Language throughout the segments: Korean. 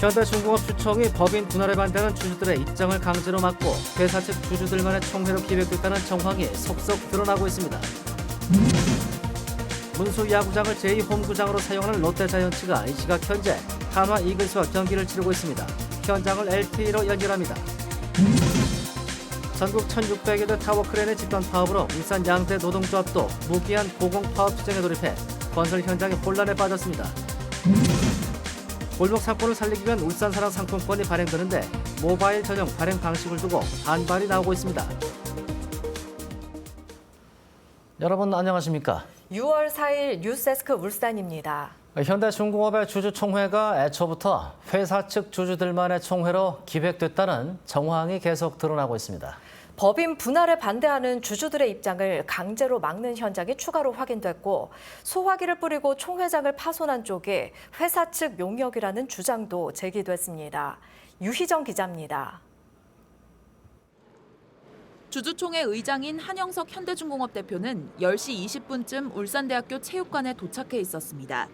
현대중공업 주총이 법인 분할에 반대하는 주주들의 입장을 강제로 막고 회사 측 주주들만의 총회로 기획됐다는 정황이 속속 드러나고 있습니다. 문수 야구장을 제2홈구장으로 사용하는 롯데자이언츠가 이 시각 현재 한화 이글스와 경기를 치르고 있습니다. 현장을 LTE로 연결합니다. 전국 1,600여 대 타워 크레인의 집단 파업으로 울산 양대 노동조합도 무기한 고공 파업 투쟁에 돌입해 건설 현장에 혼란에 빠졌습니다. 골목 상권을 살리기 위한 울산 사랑 상품권이 발행되는데 모바일 전용 발행 방식을 두고 반발이 나오고 있습니다. 여러분 안녕하십니까? 6월 4일 뉴스데스크 울산입니다. 현대중공업의 주주총회가 애초부터 회사 측 주주들만의 총회로 기획됐다는 정황이 계속 드러나고 있습니다. 법인 분할에 반대하는 주주들의 입장을 강제로 막는 현장이 추가로 확인됐고 소화기를 뿌리고 총회장을 파손한 쪽에 회사 측 용역이라는 주장도 제기됐습니다. 유희정 기자입니다. 주주총회 의장인 한영석 현대중공업 대표는 10시 20분쯤 울산대학교 체육관에 도착해 있었습니다.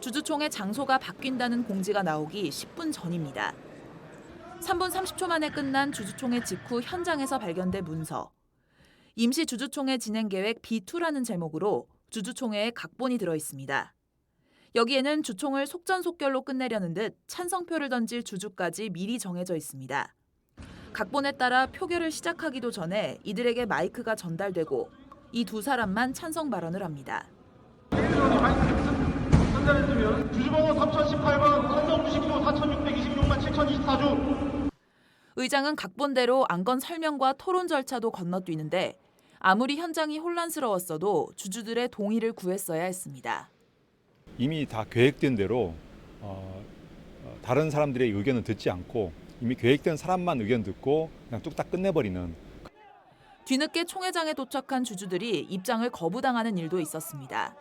주주총회 장소가 바뀐다는 공지가 나오기 10분 전입니다. 3분 30초 만에 끝난 주주총회 직후 현장에서 발견된 문서. 임시 주주총회 진행 계획 B2라는 제목으로 주주총회에 각본이 들어 있습니다. 여기에는 주총을 속전속결로 끝내려는 듯 찬성표를 던질 주주까지 미리 정해져 있습니다. 각본에 따라 표결을 시작하기도 전에 이들에게 마이크가 전달되고 이 두 사람만 찬성 발언을 합니다. 주주번호 3018번 산성 99 4626만 7024주 의장은 각본대로 안건 설명과 토론 절차도 건너뛰는데 아무리 현장이 혼란스러웠어도 주주들의 동의를 구했어야 했습니다. 이미 다 계획된 대로 어, 어, 다른 사람들의 의견을 듣지 않고 이미 계획된 사람만 의견 듣고 그냥 뚝딱 끝내버리는 뒤늦게 총회장에 도착한 주주들이 입장을 거부당하는 일도 있었습니다.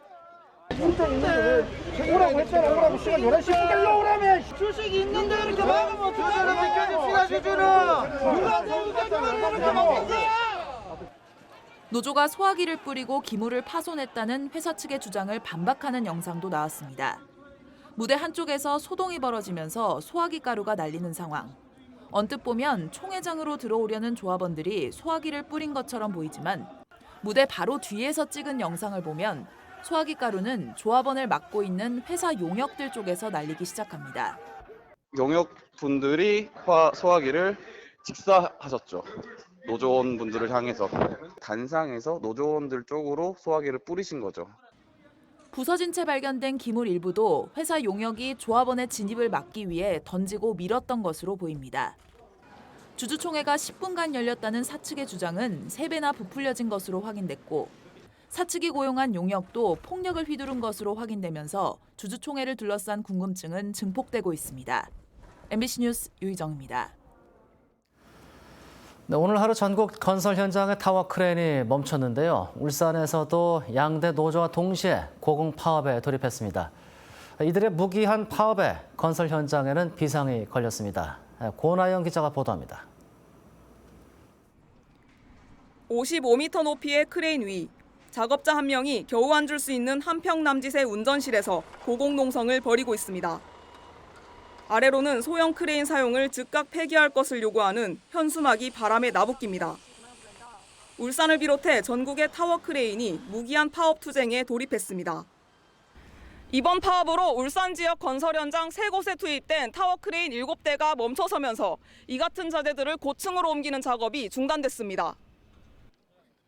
오라고 했잖아 오라고 시간 11시 빨리 오라며 주식이 있는데 이렇게 막으면 어떡하냐 지켜줍시다 주주는 누구한테 의견을 이렇게 막겠어요 노조가 소화기를 뿌리고 기물을 파손했다는 회사 측의 주장을 반박하는 영상도 나왔습니다. 무대 한쪽에서 소동이 벌어지면서 소화기 가루가 날리는 상황. 언뜻 보면 총회장으로 들어오려는 조합원들이 소화기를 뿌린 것처럼 보이지만 무대 바로 뒤에서 찍은 영상을 보면 소화기 가루는 조합원을 맡고 있는 회사 용역들 쪽에서 날리기 시작합니다. 용역 분들이 화- 소화기를 직사하셨죠. 노조원 분들을 향해서 단상에서 노조원들 쪽으로 소화기를 뿌리신 거죠. 부서진 채 발견된 기물 일부도 회사 용역이 조합원의 진입을 막기 위해 던지고 밀었던 것으로 보입니다. 주주총회가 10분간 열렸다는 사측의 주장은 3배나 부풀려진 것으로 확인됐고 사측이 고용한 용역도 폭력을 휘두른 것으로 확인되면서 주주총회를 둘러싼 궁금증은 증폭되고 있습니다. MBC 뉴스 유희정입니다. 네, 오늘 하루 전국 건설 현장의 타워 크레인이 멈췄는데요. 울산에서도 양대 노조와 동시에 고공 파업에 돌입했습니다. 이들의 무기한 파업에 건설 현장에는 비상이 걸렸습니다. 고나영 기자가 보도합니다. 55m 높이의 크레인 위 작업자 한 명이 겨우 앉을 수 있는 한평 남짓의 운전실에서 고공농성을 벌이고 있습니다. 아래로는 소형 크레인 사용을 즉각 폐기할 것을 요구하는 현수막이 바람에 나부낍니다. 울산을 비롯해 전국의 타워 크레인이 무기한 파업 투쟁에 돌입했습니다. 이번 파업으로 울산 지역 건설 현장 세 곳에 투입된 타워 크레인 7대가 멈춰서면서 이 같은 자재들을 고층으로 옮기는 작업이 중단됐습니다.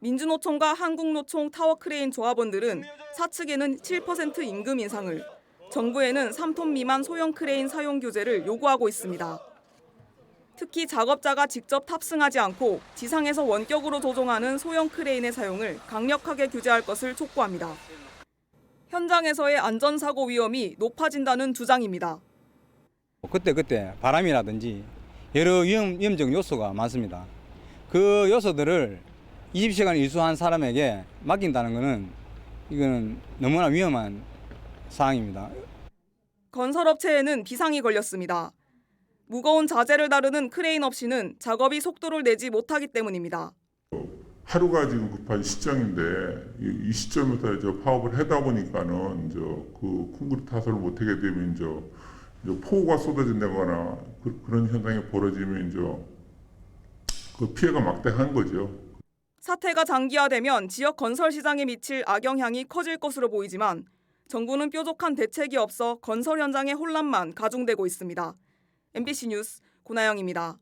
민주노총과 한국노총 타워크레인 조합원들은 사측에는 7% 임금 인상을, 정부에는 3톤 미만 소형 크레인 사용 규제를 요구하고 있습니다. 특히 작업자가 직접 탑승하지 않고 지상에서 원격으로 조종하는 소형 크레인의 사용을 강력하게 규제할 것을 촉구합니다. 현장에서의 안전사고 위험이 높아진다는 주장입니다. 그때 그때 바람이라든지 여러 위험, 위험적 요소가 많습니다. 그 요소들을 20시간 이수한 사람에게 맡긴다는 것은 이거는 너무나 위험한 사항입니다. 건설업체에는 비상이 걸렸습니다. 무거운 자재를 다루는 크레인 없이는 작업이 속도를 내지 못하기 때문입니다. 하루가 지금 급한 시점인데 이, 이 시점부터 이제 파업을 하다 보니까는 이제 그 콘크리트 타설을 못하게 되면 이제 이제 폭우가 쏟아진다거나 그, 런 현상이 벌어지면 이제 그 피해가 막대한 거죠. 사태가 장기화되면 지역 건설 시장에 미칠 악영향이 커질 것으로 보이지만 정부는 뾰족한 대책이 없어 건설 현장의 혼란만 가중되고 있습니다. MBC 뉴스 고나영입니다.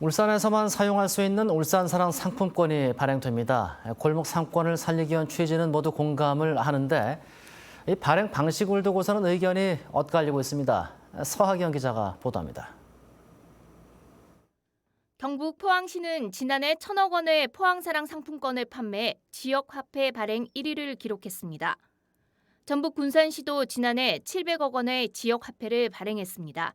울산에서만 사용할 수 있는 울산사랑 상품권이 발행됩니다. 골목 상권을 살리기 위한 취지는 모두 공감을 하는데 이 발행 방식을 두고서는 의견이 엇갈리고 있습니다. 서하경 기자가 보도합니다. 경북 포항시는 지난해 천억 원의 포항사랑 상품권을 판매해 지역 화폐 발행 1위를 기록했습니다. 전북 군산시도 지난해 700억 원의 지역 화폐를 발행했습니다.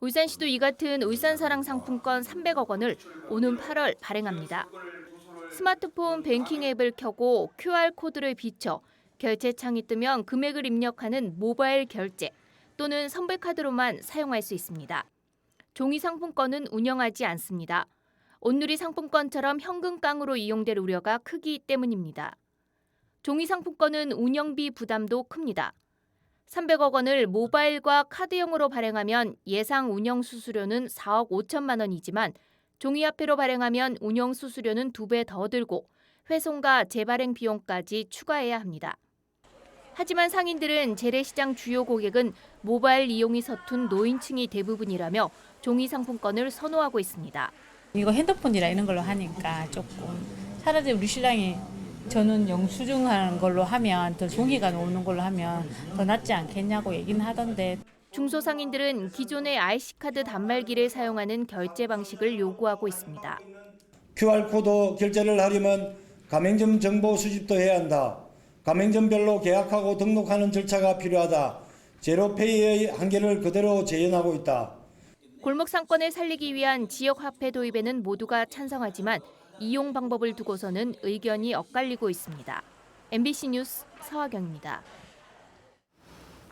울산시도 이 같은 울산사랑 상품권 300억 원을 오는 8월 발행합니다. 스마트폰 뱅킹 앱을 켜고 QR코드를 비춰 결제창이 뜨면 금액을 입력하는 모바일 결제 또는 선불카드로만 사용할 수 있습니다. 종이 상품권은 운영하지 않습니다. 온누리 상품권처럼 현금깡으로 이용될 우려가 크기 때문입니다. 종이 상품권은 운영비 부담도 큽니다. 300억 원을 모바일과 카드형으로 발행하면 예상 운영 수수료는 4억 5천만 원이지만 종이화폐로 발행하면 운영 수수료는 두배더 들고 회송과 재발행 비용까지 추가해야 합니다. 하지만 상인들은 재래시장 주요 고객은 모바일 이용이 서툰 노인층이 대부분이라며 종이 상품권을 선호하고 있습니다. 이거 핸드폰이라 이런 걸로 하니까 조금 차라리 우리 신랑이 저는 영수증하는 걸로 하면 더 종이가 오는 걸로 하면 더 낫지 않겠냐고 얘기는 하던데 중소상인들은 기존의 IC카드 단말기를 사용하는 결제 방식을 요구하고 있습니다. QR코드 결제를 하려면 가맹점 정보 수집도 해야 한다. 가맹점별로 계약하고 등록하는 절차가 필요하다. 제로페이의 한계를 그대로 재현하고 있다. 골목 상권을 살리기 위한 지역 화폐 도입에는 모두가 찬성하지만 이용 방법을 두고서는 의견이 엇갈리고 있습니다. MBC 뉴스 서화경입니다.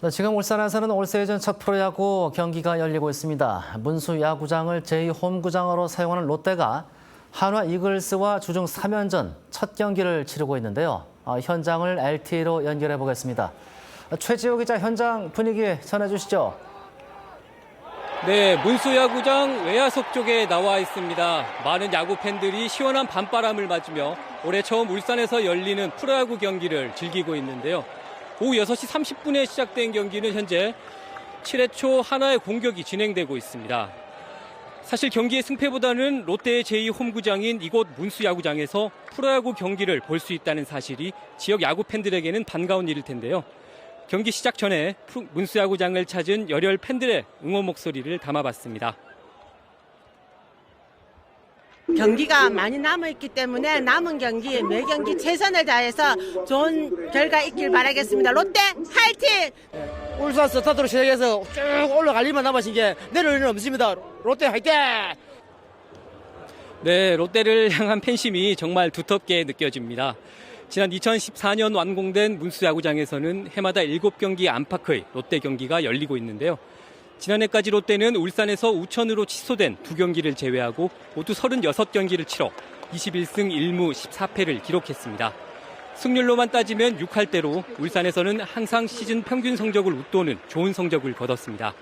네, 지금 울산에서는 올 시즌 첫 프로야구 경기가 열리고 있습니다. 문수 야구장을 제2홈구장으로 사용하는 롯데가 한화 이글스와 주중 3연전 첫 경기를 치르고 있는데요. 어, 현장을 LTE로 연결해 보겠습니다. 최지호 기자 현장 분위기 전해 주시죠. 네, 문수 야구장 외야석 쪽에 나와 있습니다. 많은 야구 팬들이 시원한 밤바람을 맞으며 올해 처음 울산에서 열리는 프로야구 경기를 즐기고 있는데요. 오후 6시 30분에 시작된 경기는 현재 7회 초 하나의 공격이 진행되고 있습니다. 사실 경기의 승패보다는 롯데의 제2 홈구장인 이곳 문수야구장에서 프로야구 경기를 볼 수 있다는 사실이 지역 야구 팬들에게는 반가운 일일 텐데요. 경기 시작 전에 문수야구장을 찾은 열혈 팬들의 응원 목소리를 담아봤습니다. 경기가 많이 남아있기 때문에 남은 경기 매 경기 최선을 다해서 좋은 결과 있길 바라겠습니다. 롯데 화이팅! 울산 스타트로 시작해서 쭉 올라갈 일만 남아신 게 내려올 일은 없습니다. 롯데 화이팅! 네, 롯데를 향한 팬심이 정말 두텁게 느껴집니다. 지난 2014년 완공된 문수 야구장에서는 해마다 7경기 안팎의 롯데 경기가 열리고 있는데요. 지난해까지 롯데는 울산에서 우천으로 취소된 두 경기를 제외하고 모두 36경기를 치러 21승 1무 14패를 기록했습니다. 승률로만 따지면 6할 대로 울산에서는 항상 시즌 평균 성적을 웃도는 좋은 성적을 거뒀습니다.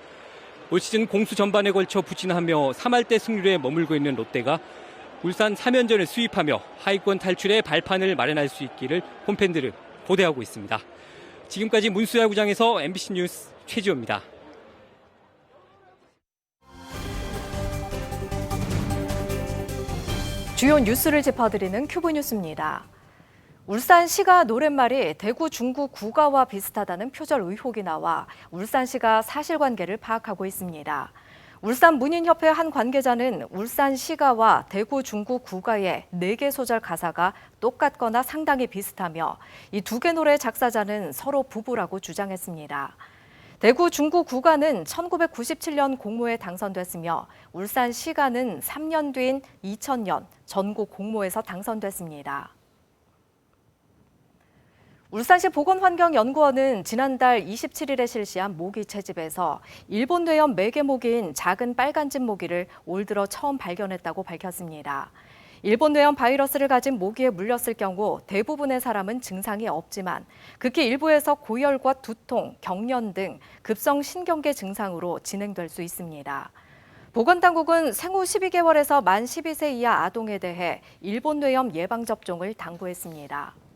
올 시즌 공수 전반에 걸쳐 부진하며 3할 대 승률에 머물고 있는 롯데가 울산 3연전을 수입하며 하위권 탈출의 발판을 마련할 수 있기를 홈팬들은 고대하고 있습니다. 지금까지 문수야구장에서 MBC 뉴스 최지호입니다. 주요 뉴스를 짚어드리는 큐브 뉴스입니다. 울산시가 노랫말이 대구 중구 구가와 비슷하다는 표절 의혹이 나와 울산시가 사실관계를 파악하고 있습니다. 울산 문인협회 한 관계자는 울산시가와 대구 중구 구가의 네 개 소절 가사가 똑같거나 상당히 비슷하며 이 두 개 노래 작사자는 서로 부부라고 주장했습니다. 대구 중구 구가는 1997년 공모에 당선됐으며 울산시가는 3년 뒤인 2000년 전국 공모에서 당선됐습니다. 울산시 보건환경연구원은 지난달 27일에 실시한 모기 채집에서 일본 뇌염 매개 모기인 작은 빨간집 모기를 올 들어 처음 발견했다고 밝혔습니다. 일본 뇌염 바이러스를 가진 모기에 물렸을 경우 대부분의 사람은 증상이 없지만 극히 일부에서 고열과 두통, 경련 등 급성 신경계 증상으로 진행될 수 있습니다. 보건당국은 생후 12개월에서 만 12세 이하 아동에 대해 일본 뇌염 예방 접종을 당부했습니다.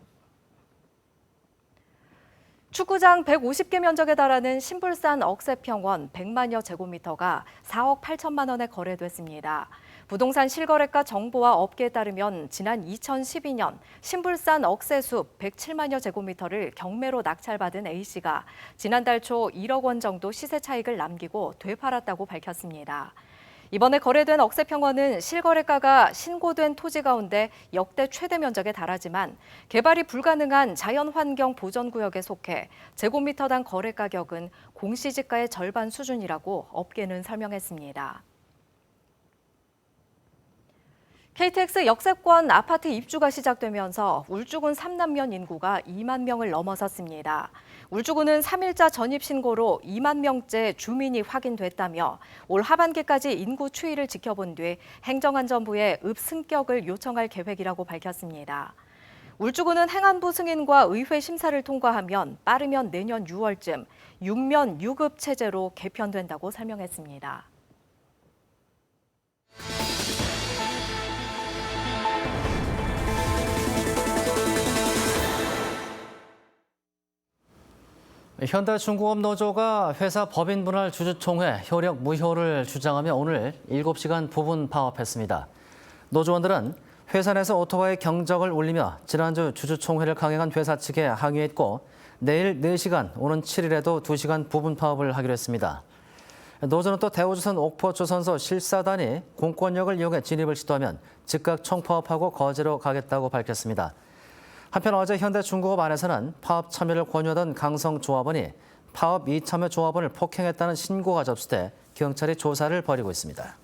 축구장 150개 면적에 달하는 신불산 억새평원 100만여 제곱미터가 4억 8천만 원에 거래됐습니다. 부동산 실거래가 정보와 업계에 따르면 지난 2012년 신불산 억새숲 107만여 제곱미터를 경매로 낙찰받은 A씨가 지난달 초 1억 원 정도 시세 차익을 남기고 되팔았다고 밝혔습니다. 이번에 거래된 억새평원은 실거래가가 신고된 토지 가운데 역대 최대 면적에 달하지만 개발이 불가능한 자연환경 보전구역에 속해 제곱미터당 거래 가격은 공시지가의 절반 수준이라고 업계는 설명했습니다. KTX 역세권 아파트 입주가 시작되면서 울주군 3남면 인구가 2만 명을 넘어섰습니다. 울주군은 3일자 전입 신고로 2만 명째 주민이 확인됐다며 올 하반기까지 인구 추이를 지켜본 뒤 행정안전부에 읍승격을 요청할 계획이라고 밝혔습니다. 울주군은 행안부 승인과 의회 심사를 통과하면 빠르면 내년 6월쯤 6면 6급 체제로 개편된다고 설명했습니다. 현대중공업 노조가 회사 법인 분할 주주총회 효력 무효를 주장하며 오늘 7시간 부분 파업했습니다. 노조원들은 회사 내에서 오토바이 경적을 울리며 지난주 주주총회를 강행한 회사 측에 항의했고 내일 4시간, 오는 7일에도 2시간 부분 파업을 하기로 했습니다. 노조는 또 대우조선 옥포조선소 실사단이 공권력을 이용해 진입을 시도하면 즉각 총파업하고 거제로 가겠다고 밝혔습니다. 한편 어제 현대중공업 안에서는 파업 참여를 권유하던 강성 조합원이 파업 이참여 조합원을 폭행했다는 신고가 접수돼 경찰이 조사를 벌이고 있습니다.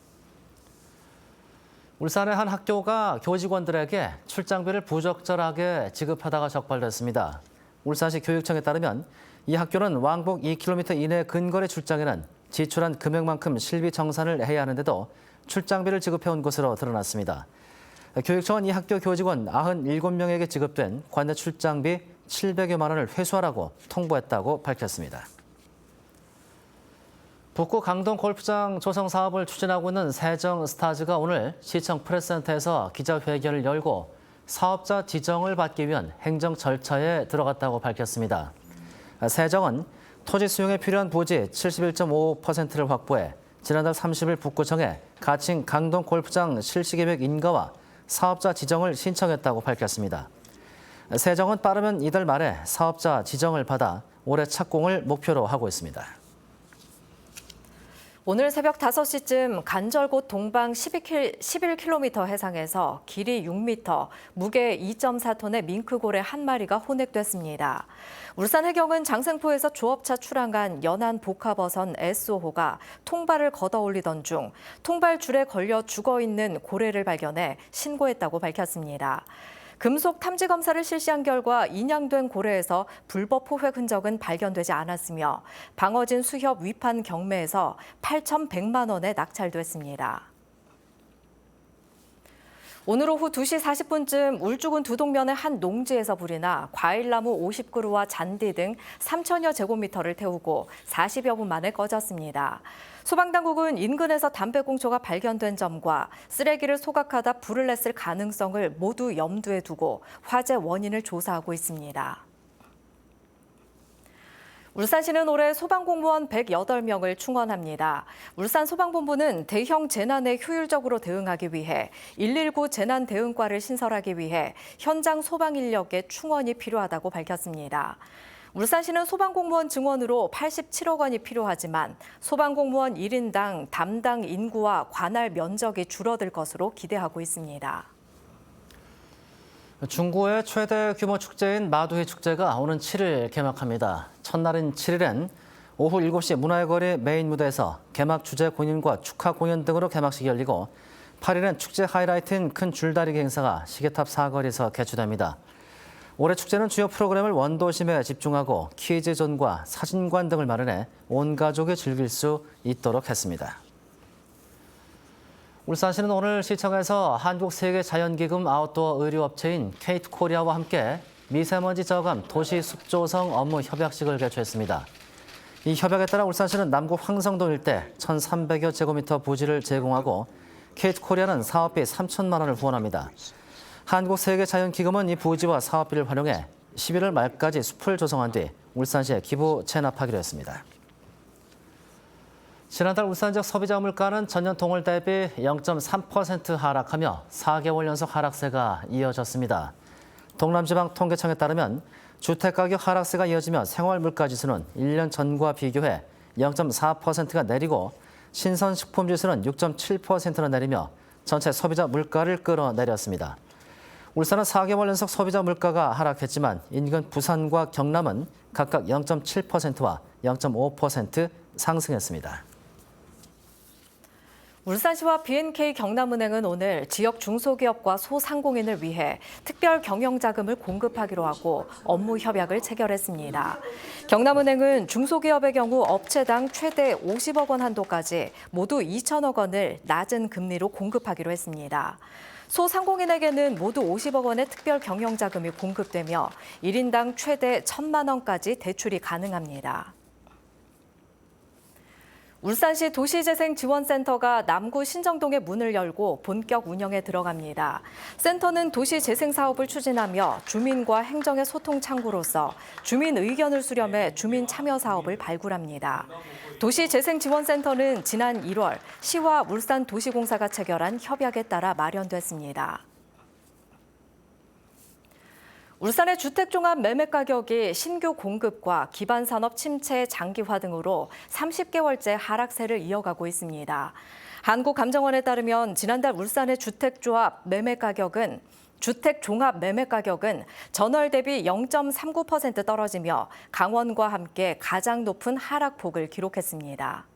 울산의 한 학교가 교직원들에게 출장비를 부적절하게 지급하다가 적발됐습니다. 울산시 교육청에 따르면 이 학교는 왕복 2km 이내 근거리 출장에는 지출한 금액만큼 실비 정산을 해야 하는데도 출장비를 지급해온 것으로 드러났습니다. 교육청은 이 학교 교직원 97명에게 지급된 관내 출장비 700여만 원을 회수하라고 통보했다고 밝혔습니다. 북구 강동 골프장 조성 사업을 추진하고 있는 세정 스타즈가 오늘 시청 프레스센터에서 기자회견을 열고 사업자 지정을 받기 위한 행정 절차에 들어갔다고 밝혔습니다. 세정은 토지 수용에 필요한 부지 71.55%를 확보해 지난달 30일 북구청에 가칭 강동 골프장 실시계획 인가와 사업자 지정을 신청했다고 밝혔습니다. 세정은 빠르면 이달 말에 사업자 지정을 받아 올해 착공을 목표로 하고 있습니다. 오늘 새벽 5시쯤 간절곶 동방 12km, 11km 해상에서 길이 6m, 무게 2.4톤의 밍크고래 한 마리가 혼액됐습니다. 울산 해경은 장생포에서 조업차 출항한 연안 복합어선 S호가 통발을 걷어 올리던 중 통발 줄에 걸려 죽어 있는 고래를 발견해 신고했다고 밝혔습니다. 금속 탐지 검사를 실시한 결과 인양된 고래에서 불법 포획 흔적은 발견되지 않았으며 방어진 수협 위판 경매에서 8,100만 원에 낙찰됐습니다. 오늘 오후 2시 40분쯤 울주군 두동면의 한 농지에서 불이 나 과일나무 50그루와 잔디 등 3천여 제곱미터를 태우고 40여 분 만에 꺼졌습니다. 소방당국은 인근에서 담배꽁초가 발견된 점과 쓰레기를 소각하다 불을 냈을 가능성을 모두 염두에 두고 화재 원인을 조사하고 있습니다. 울산시는 올해 소방공무원 108명을 충원합니다. 울산 소방본부는 대형 재난에 효율적으로 대응하기 위해 119 재난 대응과를 신설하기 위해 현장 소방 인력의 충원이 필요하다고 밝혔습니다. 울산시는 소방공무원 증원으로 87억 원이 필요하지만 소방공무원 1인당 담당 인구와 관할 면적이 줄어들 것으로 기대하고 있습니다. 중구의 최대 규모 축제인 마두회 축제가 오는 7일 개막합니다. 첫날인 7일엔 오후 7시 문화의 거리 메인 무대에서 개막 주제 공연과 축하 공연 등으로 개막식이 열리고 8일엔 축제 하이라이트인 큰 줄다리기 행사가 시계탑 사거리에서 개최됩니다. 올해 축제는 주요 프로그램을 원도심에 집중하고 퀴즈존과 사진관 등을 마련해 온 가족이 즐길 수 있도록 했습니다. 울산시는 오늘 시청에서 한국세계자연기금 아웃도어 의류업체인 케이트 코리아와 함께 미세먼지 저감 도시 숲조성 업무 협약식을 개최했습니다. 이 협약에 따라 울산시는 남구 황성동 일대 1,300여 제곱미터 부지를 제공하고 케이트 코리아는 사업비 3천만 원을 후원합니다. 한국세계자연기금은 이 부지와 사업비를 활용해 11월 말까지 숲을 조성한 뒤 울산시에 기부 체납하기로 했습니다. 지난달 울산 지역 소비자 물가는 전년 동월 대비 0.3% 하락하며 4개월 연속 하락세가 이어졌습니다. 동남지방 통계청에 따르면 주택가격 하락세가 이어지며 생활물가지수는 1년 전과 비교해 0.4%가 내리고 신선식품지수는 6.7%나 내리며 전체 소비자 물가를 끌어내렸습니다. 울산은 4개월 연속 소비자 물가가 하락했지만 인근 부산과 경남은 각각 0.7%와 0.5% 상승했습니다. 울산시와 B&K 경남은행은 오늘 지역 중소기업과 소상공인을 위해 특별 경영자금을 공급하기로 하고 업무 협약을 체결했습니다. 경남은행은 중소기업의 경우 업체당 최대 50억 원 한도까지 모두 2천억 원을 낮은 금리로 공급하기로 했습니다. 소상공인에게는 모두 50억 원의 특별 경영자금이 공급되며 1인당 최대 1천만 원까지 대출이 가능합니다. 울산시 도시재생지원센터가 남구 신정동에 문을 열고 본격 운영에 들어갑니다. 센터는 도시재생 사업을 추진하며 주민과 행정의 소통 창구로서 주민 의견을 수렴해 주민 참여 사업을 발굴합니다. 도시재생지원센터는 지난 1월 시와 울산도시공사가 체결한 협약에 따라 마련됐습니다. 울산의 주택종합 매매 가격이 신규 공급과 기반 산업 침체 장기화 등으로 30개월째 하락세를 이어가고 있습니다. 한국감정원에 따르면 지난달 울산의 주택조합 매매 가격은 주택 종합 매매 가격은 전월 대비 0.39% 떨어지며 강원과 함께 가장 높은 하락폭을 기록했습니다.